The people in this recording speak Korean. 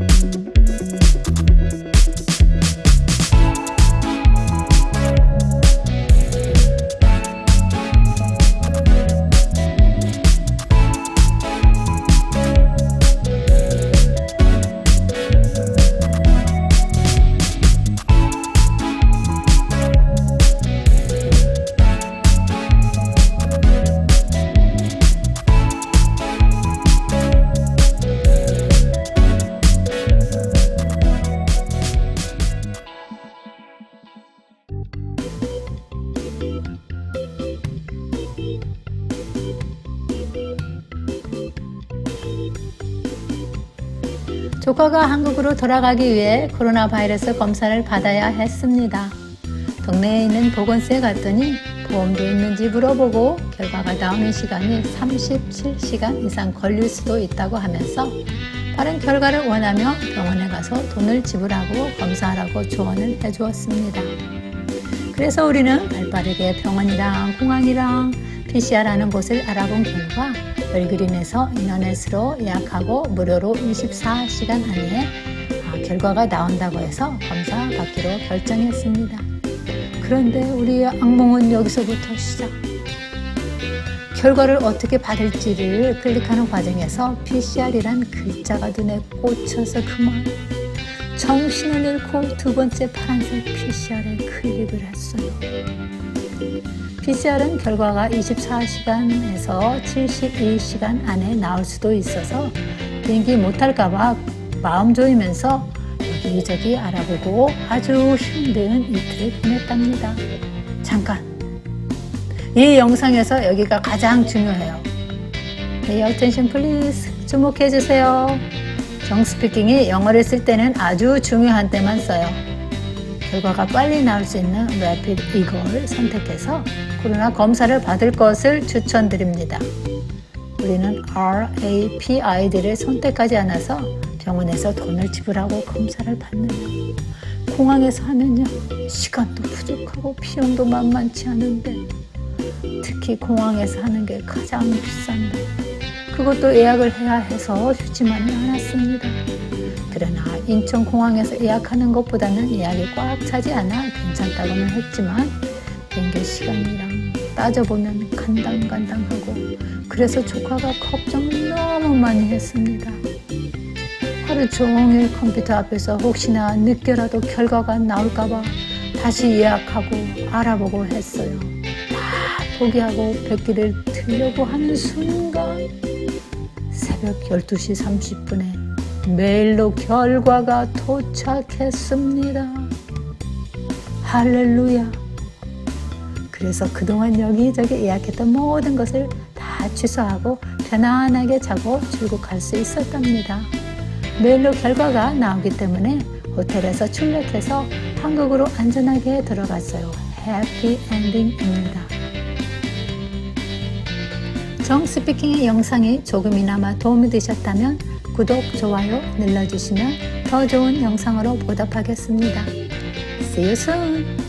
you 조카가 한국으로 돌아가기 위해 코로나 바이러스 검사를 받아야 했습니다. 동네에 있는 보건소에 갔더니 보험도 있는지 물어보고 결과가 나오는 시간이 37시간 이상 걸릴 수도 있다고 하면서 빠른 결과를 원하며 병원에 가서 돈을 지불하고 검사하라고 조언을 해주었습니다. 그래서 우리는 발 빠르게 병원이랑 공항이랑 PCR하는 곳을 알아본 결과 별그림에서 인터넷으로 예약하고 무료로 24시간 안에 아, 결과가 나온다고 해서 검사 받기로 결정했습니다. 그런데 우리의 악몽은 여기서부터 시작. 결과를 어떻게 받을지를 클릭하는 과정에서 PCR이란 글자가 눈에 꽂혀서 그만 정신을 잃고 두 번째 파란색 PCR에 클릭을 했어요. PCR은 결과가 24시간에서 72시간 안에 나올 수도 있어서 비행기 못 탈까봐 마음 조이면서 여기저기 알아보고 아주 힘든 이틀을 보냈답니다. 잠깐. 이 영상에서 여기가 가장 중요해요. Pay attention please. 주목해 주세요. 정스피킹이 영어를 쓸 때는 아주 중요한 때만 써요. 결과가 빨리 나올 수 있는 Rapid 이걸 선택해서 코로나 검사를 받을 것을 추천드립니다. 우리는 RAPID를 선택하지 않아서 병원에서 돈을 지불하고 검사를 받느냐. 공항에서 하면요. 시간도 부족하고 비용도 만만치 않은데 특히 공항에서 하는 게 가장 비싼데 그것도 예약을 해야 해서 쉽지만은 않았습니다. 그러나 인천공항에서 예약하는 것보다는 예약이 꽉 차지 않아 괜찮다고는 했지만 비행기 시간이랑 따져보면 간당간당하고 그래서 조카가 걱정을 너무 많이 했습니다. 하루 종일 컴퓨터 앞에서 혹시나 늦게라도 결과가 나올까봐 다시 예약하고 알아보고 했어요. 다 포기하고 백기를 들려고 하는 순간 새벽 12시 30분에 메일로 결과가 도착했습니다. 할렐루야. 그래서 그동안 여기저기 예약했던 모든 것을 다 취소하고 편안하게 자고 출국할 수 있었답니다. 메일로 결과가 나오기 때문에 호텔에서 출력해서 한국으로 안전하게 들어갔어요. 해피 엔딩입니다. 정 스피킹의 영상이 조금이나마 도움이 되셨다면 구독, 좋아요 눌러주시면 더 좋은 영상으로 보답하겠습니다. See you soon!